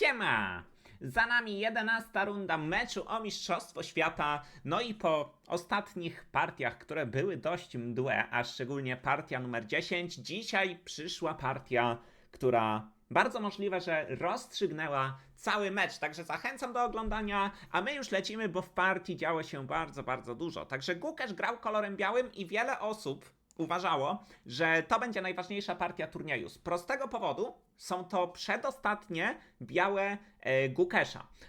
Siema! Za nami 11 runda meczu o Mistrzostwo Świata. No i po ostatnich partiach, które były dość mdłe, a szczególnie partia numer 10, dzisiaj przyszła partia, która bardzo możliwe, że rozstrzygnęła cały mecz. Także zachęcam do oglądania, a my już lecimy, bo w partii działo się bardzo, bardzo dużo. Także Gukesz grał kolorem białym i wiele osób uważało, że to będzie najważniejsza partia turnieju. Z prostego powodu są to przedostatnie białe e.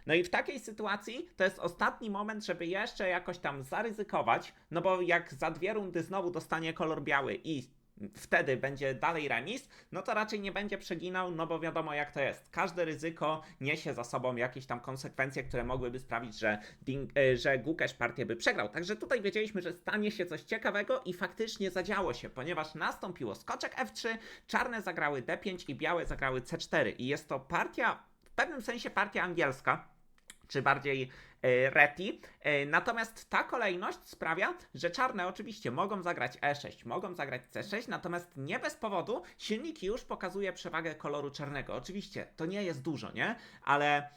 No i w takiej sytuacji to jest ostatni moment, żeby jeszcze jakoś tam zaryzykować, no bo jak za dwie rundy znowu dostanie kolor biały i wtedy będzie dalej remis, no to raczej nie będzie przeginał, no bo wiadomo jak to jest. Każde ryzyko niesie za sobą jakieś tam konsekwencje, które mogłyby sprawić, że, e, że Gukesz partię by przegrał. Także tutaj wiedzieliśmy, że stanie się coś ciekawego i faktycznie zadziało się, ponieważ nastąpiło skoczek F3, czarne zagrały D5 i białe zagrały C4 i jest to partia, w pewnym sensie partia angielska, czy bardziej Reti. E, Natomiast ta kolejność sprawia, że czarne oczywiście mogą zagrać E6, mogą zagrać C6, natomiast nie bez powodu silnik już pokazuje przewagę koloru czarnego. Oczywiście to nie jest dużo, nie? Ale e,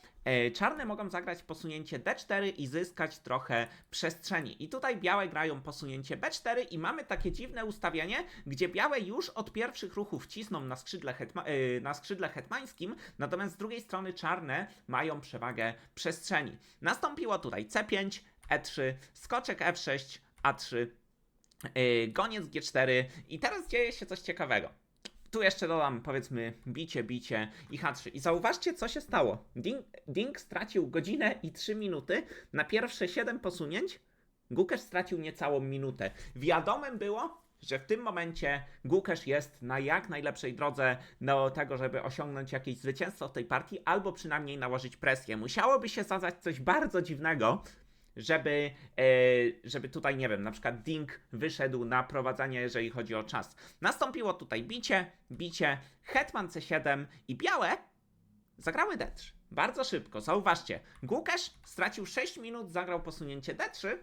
czarne mogą zagrać posunięcie D4 i zyskać trochę przestrzeni. I tutaj białe grają posunięcie B4 i mamy takie dziwne ustawienie, gdzie białe już od pierwszych ruchów cisną na skrzydle, hetma, e, na skrzydle hetmańskim, natomiast z drugiej strony czarne mają przewagę przestrzeni. Nastąpiło tutaj C5, E3, skoczek F6, A3, yy, goniec G4 i teraz dzieje się coś ciekawego. Tu jeszcze dodam, powiedzmy, bicie, bicie i H3. I zauważcie, co się stało. Ding, Ding stracił godzinę i 3 minuty na pierwsze 7 posunięć. Gukesz stracił niecałą minutę. Wiadomym było, że w tym momencie Gukesz jest na jak najlepszej drodze do tego, żeby osiągnąć jakieś zwycięstwo w tej partii, albo przynajmniej nałożyć presję. Musiałoby się zadzać coś bardzo dziwnego, żeby, e, żeby tutaj, nie wiem, na przykład Ding wyszedł na prowadzenie, jeżeli chodzi o czas. Nastąpiło tutaj bicie, bicie, hetman C7 i białe zagrały D3. Bardzo szybko, zauważcie. Gukesz stracił 6 minut, zagrał posunięcie D3,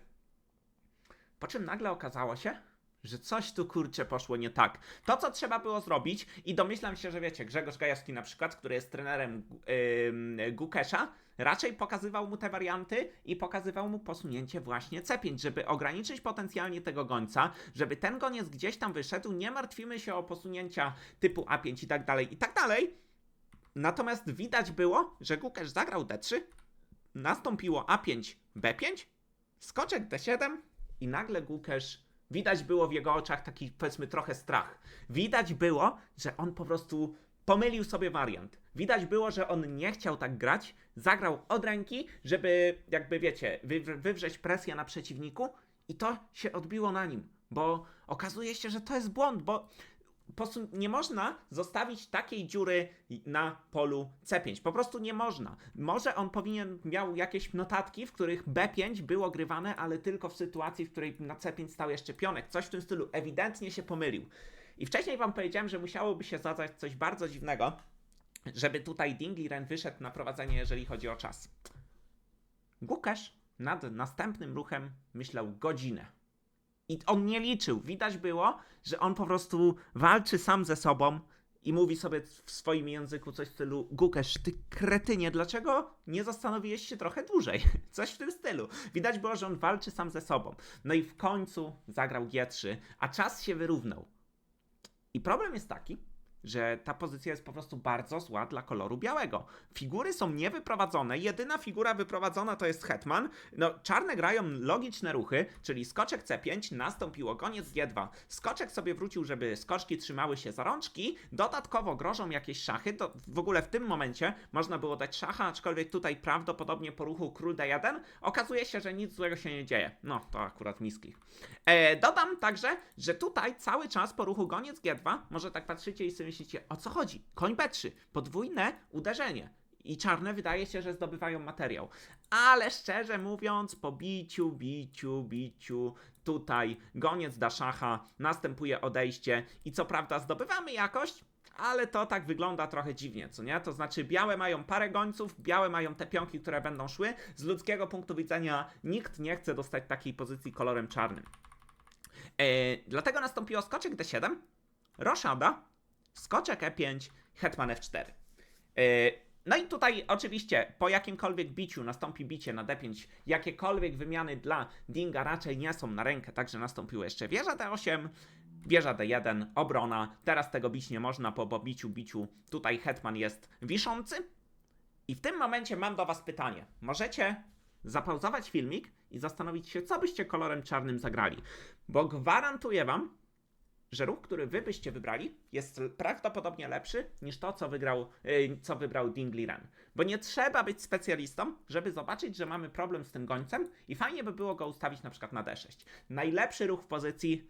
po czym nagle okazało się, że coś tu kurczę poszło nie tak. To, co trzeba było zrobić, i domyślam się, że wiecie, Grzegorz Gajewski na przykład, który jest trenerem yy, Gukesza, raczej pokazywał mu te warianty i pokazywał mu posunięcie właśnie C5, żeby ograniczyć potencjalnie tego gońca, żeby ten goniec gdzieś tam wyszedł, nie martwimy się o posunięcia typu A5 i tak dalej, i tak dalej. Natomiast widać było, że Gukesz zagrał D3, nastąpiło A5, B5, skoczek D7 i nagle Gukesz Widać było w jego oczach taki, powiedzmy, trochę strach. Widać było, że on po prostu pomylił sobie wariant. Widać było, że on nie chciał tak grać, zagrał od ręki, żeby, jakby wiecie, wy- wywrzeć presję na przeciwniku i to się odbiło na nim, bo okazuje się, że to jest błąd, bo nie można zostawić takiej dziury na polu C5. Po prostu nie można. Może on powinien miał jakieś notatki, w których B5 było grywane, ale tylko w sytuacji, w której na C5 stał jeszcze pionek. Coś w tym stylu. Ewidentnie się pomylił. I wcześniej wam powiedziałem, że musiałoby się zadać coś bardzo dziwnego, żeby tutaj Dingliren wyszedł na prowadzenie, jeżeli chodzi o czas. Gukesz nad następnym ruchem myślał godzinę. I on nie liczył. Widać było, że on po prostu walczy sam ze sobą i mówi sobie w swoim języku coś w stylu Gukesz, ty kretynie, dlaczego nie zastanowiłeś się trochę dłużej? Coś w tym stylu. Widać było, że on walczy sam ze sobą. No i w końcu zagrał G3, a czas się wyrównał. I problem jest taki, że ta pozycja jest po prostu bardzo zła dla koloru białego. Figury są niewyprowadzone, jedyna figura wyprowadzona to jest hetman. No, czarne grają logiczne ruchy, czyli skoczek C5, nastąpiło koniec G2. Skoczek sobie wrócił, żeby skoczki trzymały się za rączki, dodatkowo grożą jakieś szachy, to w ogóle w tym momencie można było dać szacha, aczkolwiek tutaj prawdopodobnie po ruchu król D1 okazuje się, że nic złego się nie dzieje. No, to akurat niskich. E, dodam także, że tutaj cały czas po ruchu goniec G2, może tak patrzycie i sobie myślicie, o co chodzi? Koń B3, podwójne uderzenie. I czarne wydaje się, że zdobywają materiał. Ale szczerze mówiąc, po biciu, biciu, biciu, tutaj goniec da szacha, następuje odejście i co prawda zdobywamy jakość, ale to tak wygląda trochę dziwnie, co nie? To znaczy białe mają parę gońców, białe mają te pionki, które będą szły. Z ludzkiego punktu widzenia nikt nie chce dostać takiej pozycji kolorem czarnym. E, dlatego nastąpiło skoczek D7, roszada, skoczek E5, hetman F4. E, No i tutaj oczywiście po jakimkolwiek biciu nastąpi bicie na D5, jakiekolwiek wymiany dla Dinga raczej nie są na rękę, także nastąpiło jeszcze wieża D8, wieża D1, obrona. Teraz tego bić nie można, po, biciu, biciu tutaj hetman jest wiszący. I w tym momencie mam do was pytanie. Możecie zapauzować filmik i zastanowić się, co byście kolorem czarnym zagrali. Bo gwarantuję wam, że ruch, który wy byście wybrali, jest prawdopodobnie lepszy niż to, co wygrał, yy, co wybrał Dingley Ren. Bo nie trzeba być specjalistą, żeby zobaczyć, że mamy problem z tym gońcem i fajnie by było go ustawić na przykład na D6. Najlepszy ruch w pozycji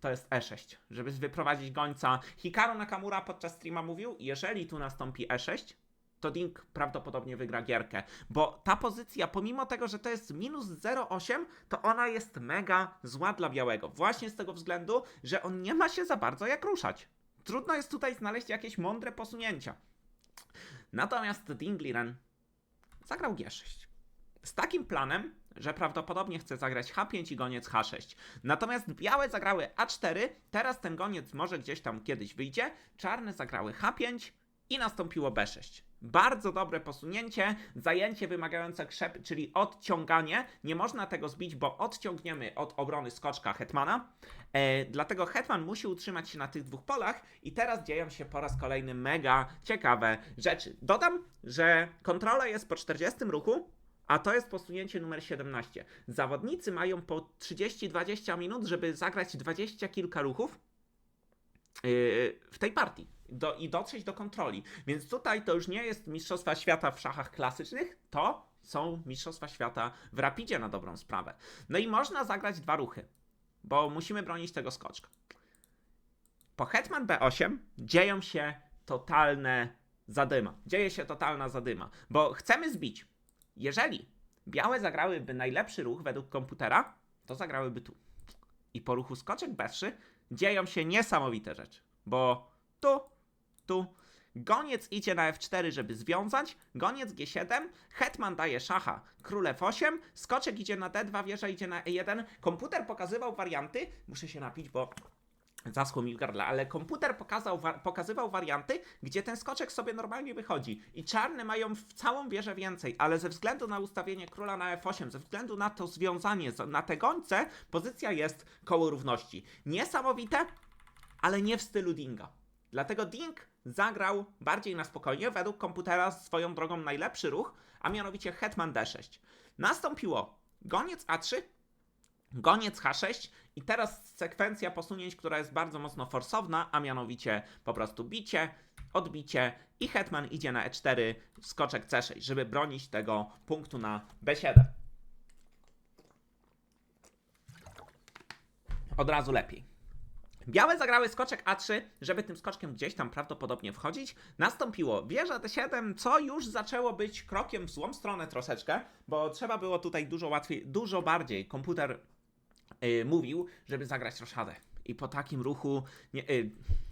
to jest E6, żeby wyprowadzić gońca. Hikaru Nakamura podczas streama mówił, jeżeli tu nastąpi E6, to Ding prawdopodobnie wygra gierkę, bo ta pozycja, pomimo tego, że to jest minus 0,8, to ona jest mega zła dla białego. Właśnie z tego względu, że on nie ma się za bardzo jak ruszać. Trudno jest tutaj znaleźć jakieś mądre posunięcia. Natomiast Dingliren zagrał G6. Z takim planem, że prawdopodobnie chce zagrać H5 i goniec H6. Natomiast białe zagrały A4, teraz ten goniec może gdzieś tam kiedyś wyjdzie, czarne zagrały H5 i nastąpiło B6. Bardzo dobre posunięcie, zajęcie wymagające krzep, czyli odciąganie. Nie można tego zbić, bo odciągniemy od obrony skoczka hetmana. E, dlatego hetman musi utrzymać się na tych dwóch polach i teraz dzieją się po raz kolejny mega ciekawe rzeczy. Dodam, że kontrola jest po 40 ruchu, a to jest posunięcie numer 17. Zawodnicy mają po 30-20 minut, żeby zagrać 20 kilka ruchów yy, w tej partii do, i dotrzeć do kontroli. Więc tutaj to już nie jest Mistrzostwa Świata w szachach klasycznych, to są Mistrzostwa Świata w rapidzie na dobrą sprawę. No i można zagrać dwa ruchy, bo musimy bronić tego skoczka. Po Hetman B8 dzieją się totalne zadyma. Dzieje się totalna zadyma, bo chcemy zbić. Jeżeli białe zagrałyby najlepszy ruch według komputera, to zagrałyby tu. I po ruchu skoczek B3 dzieją się niesamowite rzeczy, bo tu, tu. Goniec idzie na F4, żeby związać. Goniec G7. Hetman daje szacha. Król F8. Skoczek idzie na D2, wieża idzie na E1. Komputer pokazywał warianty. Muszę się napić, bo zaschło mi w gardle, ale komputer pokazał, wa- pokazywał warianty, gdzie ten skoczek sobie normalnie wychodzi. I czarne mają w całą wieżę więcej, ale ze względu na ustawienie króla na F8, ze względu na to związanie, na te gońce, pozycja jest koło równości. Niesamowite, ale nie w stylu Dinga. Dlatego Ding zagrał bardziej na spokojnie, według komputera swoją drogą najlepszy ruch, a mianowicie Hetman D6. Nastąpiło goniec A3, goniec H6 i teraz sekwencja posunięć, która jest bardzo mocno forsowna, a mianowicie po prostu bicie, odbicie i Hetman idzie na E4, skoczek C6, żeby bronić tego punktu na B7. Od razu lepiej. Białe zagrały skoczek A3, żeby tym skoczkiem gdzieś tam prawdopodobnie wchodzić. Nastąpiło wieża D7, co już zaczęło być krokiem w złą stronę troszeczkę, bo trzeba było tutaj dużo łatwiej, dużo bardziej. Komputer yy, mówił, żeby zagrać roszadę. I po takim ruchu, nie, yy,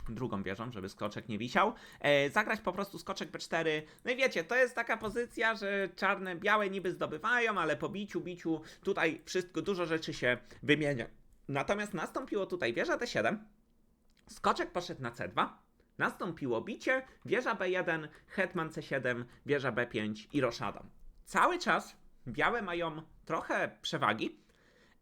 drugą wieżą, żeby skoczek nie wisiał, yy, zagrać po prostu skoczek B4. No i wiecie, to jest taka pozycja, że czarne, białe niby zdobywają, ale po biciu, biciu tutaj wszystko, dużo rzeczy się wymienia. Natomiast nastąpiło tutaj wieża D7, skoczek poszedł na C2, nastąpiło bicie, wieża B1, hetman C7, wieża B5 i roszada. Cały czas białe mają trochę przewagi,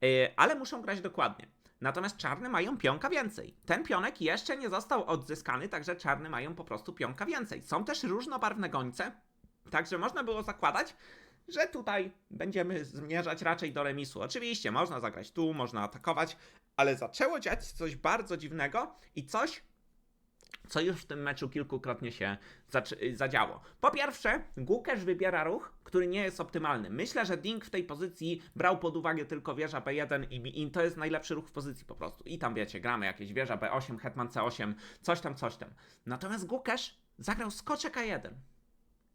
yy, ale muszą grać dokładnie. Natomiast czarne mają pionka więcej. Ten pionek jeszcze nie został odzyskany, także czarne mają po prostu pionka więcej. Są też różnobarwne gońce, także można było zakładać, że tutaj będziemy zmierzać raczej do remisu. Oczywiście można zagrać tu, można atakować, ale zaczęło dziać coś bardzo dziwnego i coś, co już w tym meczu kilkukrotnie się zadziało. Po pierwsze, Gukesz wybiera ruch, który nie jest optymalny. Myślę, że Ding w tej pozycji brał pod uwagę tylko wieża B1 i, i to jest najlepszy ruch w pozycji po prostu. I tam wiecie, gramy jakieś wieża B8, hetman C8, coś tam, coś tam. Natomiast Gukesz zagrał skoczek A1.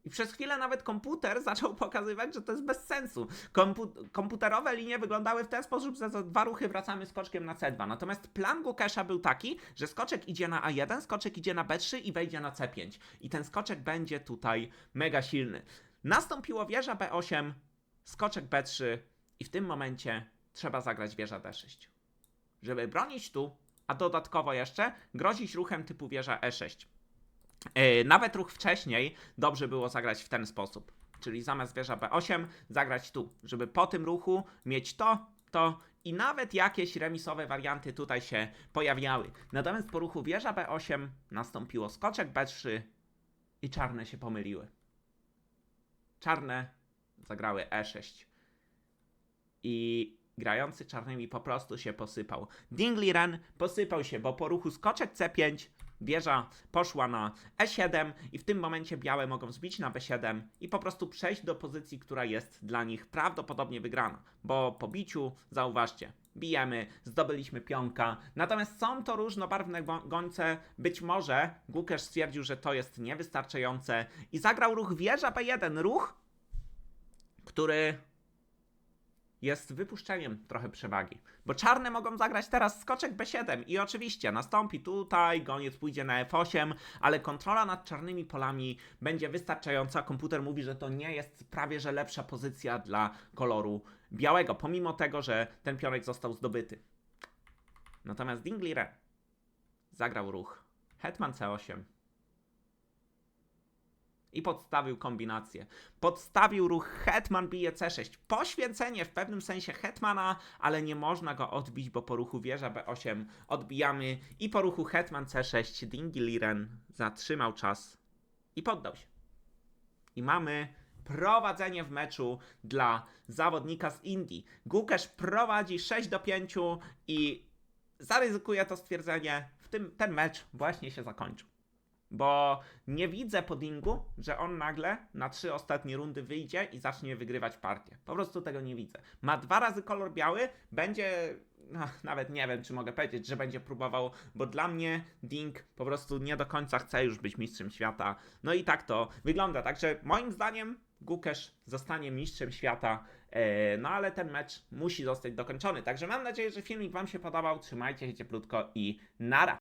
I przez chwilę nawet komputer zaczął pokazywać, że to jest bez sensu. Kompu- komputerowe linie wyglądały w ten sposób, że za dwa ruchy wracamy skoczkiem na C2. Natomiast plan Gukesza był taki, że skoczek idzie na A1, skoczek idzie na B3 i wejdzie na C5. I ten skoczek będzie tutaj mega silny. Nastąpiło wieża B8, skoczek B3 i w tym momencie trzeba zagrać wieża D6. Żeby bronić tu, a dodatkowo jeszcze grozić ruchem typu wieża E6. E, Nawet ruch wcześniej dobrze było zagrać w ten sposób. Czyli zamiast wieża B8 zagrać tu, żeby po tym ruchu mieć to, to i nawet jakieś remisowe warianty tutaj się pojawiały. Natomiast po ruchu wieża B8 nastąpiło skoczek B3 i czarne się pomyliły. Czarne zagrały E6 i grający czarnymi po prostu się posypał. Dingley Ren posypał się, bo po ruchu skoczek C5 wieża poszła na E7 i w tym momencie białe mogą zbić na B7 i po prostu przejść do pozycji, która jest dla nich prawdopodobnie wygrana. Bo po biciu, zauważcie, bijemy, zdobyliśmy pionka, natomiast są to różnobarwne go- gońce. Być może Gukesz stwierdził, że to jest niewystarczające i zagrał ruch wieża B1, ruch, który jest wypuszczeniem trochę przewagi. Bo czarne mogą zagrać teraz skoczek B7 i oczywiście nastąpi tutaj, goniec pójdzie na F8, ale kontrola nad czarnymi polami będzie wystarczająca. Komputer mówi, że to nie jest prawie że lepsza pozycja dla koloru białego, pomimo tego, że ten pionek został zdobyty. Natomiast Dingley Re zagrał ruch Hetman C8 i podstawił kombinację. Podstawił ruch Hetman bije C6. Poświęcenie w pewnym sensie Hetmana, ale nie można go odbić, bo po ruchu wieża B8 odbijamy i po ruchu Hetman C6 Dingliren zatrzymał czas i poddał się. I mamy prowadzenie w meczu dla zawodnika z Indii. Gukesz prowadzi 6 do 5 i zaryzykuję to stwierdzenie, w tym ten mecz właśnie się zakończył. Bo nie widzę po Dingu, że on nagle na trzy ostatnie rundy wyjdzie i zacznie wygrywać partię. Po prostu tego nie widzę. Ma dwa razy kolor biały, będzie. No, nawet nie wiem, czy mogę powiedzieć, że będzie próbował, bo dla mnie Ding po prostu nie do końca chce już być mistrzem świata. No i tak to wygląda. Także moim zdaniem Gukesz zostanie mistrzem świata. E, No ale ten mecz musi zostać dokończony. Także mam nadzieję, że filmik Wam się podobał. Trzymajcie się cieplutko i nara.